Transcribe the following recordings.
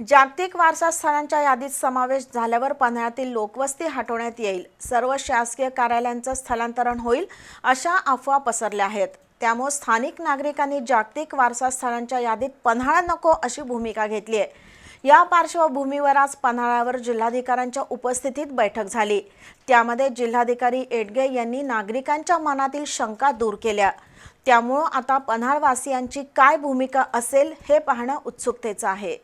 जागतिक वारसास्थांच्या यादीत समावेश झाल्यावर पन्हाळ्यातील लोकवस्ती हटवण्यात येईल. सर्व शासकीय कार्यालयांचं स्थलांतरण होईल अशा अफवा पसरल्या आहेत. त्यामुळे स्थानिक नागरिकांनी जागतिक वारसास्थनांच्या यादीत पन्हाळा नको अशी भूमिका घेतली आहे. या पार्श्वभूमीवर आज पन्हाळ्यावर जिल्हाधिकाऱ्यांच्या उपस्थितीत बैठक झाली. त्यामध्ये जिल्हाधिकारी एडगे यांनी नागरिकांच्या मनातील शंका दूर केल्या. त्यामुळं आता पन्हाळवासियांची काय भूमिका असेल हे पाहणं उत्सुकतेचं आहे.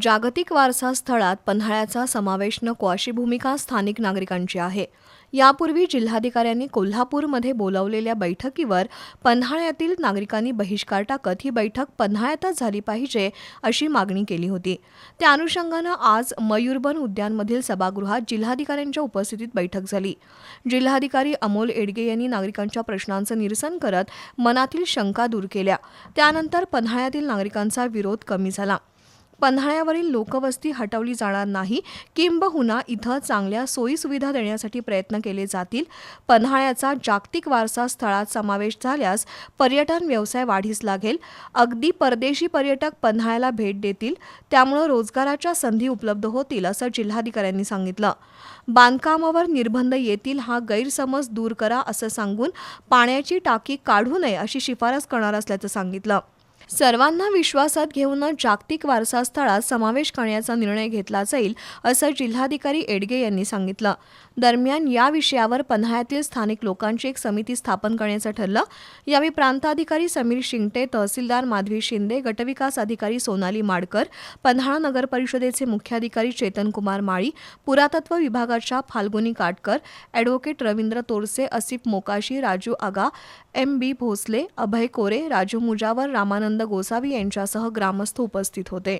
जागतिक वारसा स्थळात पन्हाळ्याचा समावेश नको अशी भूमिका स्थानिक नागरिकांची आहे. यापूर्वी जिल्हाधिकाऱ्यांनी कोल्हापूरमध्ये बोलावलेल्या बैठकीवर पन्हाळ्यातील नागरिकांनी बहिष्कार टाकत ही बैठक पन्हाळ्यातच झाली पाहिजे अशी मागणी केली होती. त्या अनुषंगानं आज मयूरबन उद्यानमधील सभागृहात जिल्हाधिकाऱ्यांच्या उपस्थितीत बैठक झाली. जिल्हाधिकारी अमोल एडगे यांनी नागरिकांच्या प्रश्नांचं निरसन करत मनातील शंका दूर केल्या. त्यानंतर पन्हाळ्यातील नागरिकांचा विरोध कमी झाला. पन्हाळ्यावरील लोकवस्ती हटवली जाणार नाही. किंबहुना इथं चांगल्या सोयीसुविधा देण्यासाठी प्रयत्न केले जातील. पन्हाळ्याचा जागतिक वारसा स्थळात समावेश झाल्यास पर्यटन व्यवसाय वाढीस लागेल. अगदी परदेशी पर्यटक पन्हाळ्याला भेट देतील. त्यामुळं रोजगाराच्या संधी उपलब्ध होतील असं जिल्हाधिकाऱ्यांनी सांगितलं. बांधकामावर निर्बंध येतील हा गैरसमज दूर करा असं सांगून पाण्याची टाकी काढू नये अशी शिफारस करणार असल्याचं सांगितलं. सर्वांना विश्वासात घेऊनच जागतिक वारसा स्थळात समावेश करण्याचा निर्णय घेतला जाईल असं जिल्हाधिकारी एडगे यांनी सांगितलं. दरम्यान या विषयावर पन्हाळ्यातील स्थानिक लोकांची एक समिती स्थापन करण्याचं ठरलं. यावेळी प्रांताधिकारी समीर शिंगटे तहसीलदार माधवी शिंदे गटविकास अधिकारी सोनाली माडकर पन्हाळा नगर परिषदेचे मुख्याधिकारी चेतन कुमार माळी पुरातत्व विभागाच्या Falguni Katkar advocate Ravindra Torse Asif Mokashi Raju Aga M B Bhosale Abhay Kore Raju Mujawar Ramanand Gosavi यांच्यासह ग्रामस्थ उपस्थित होते.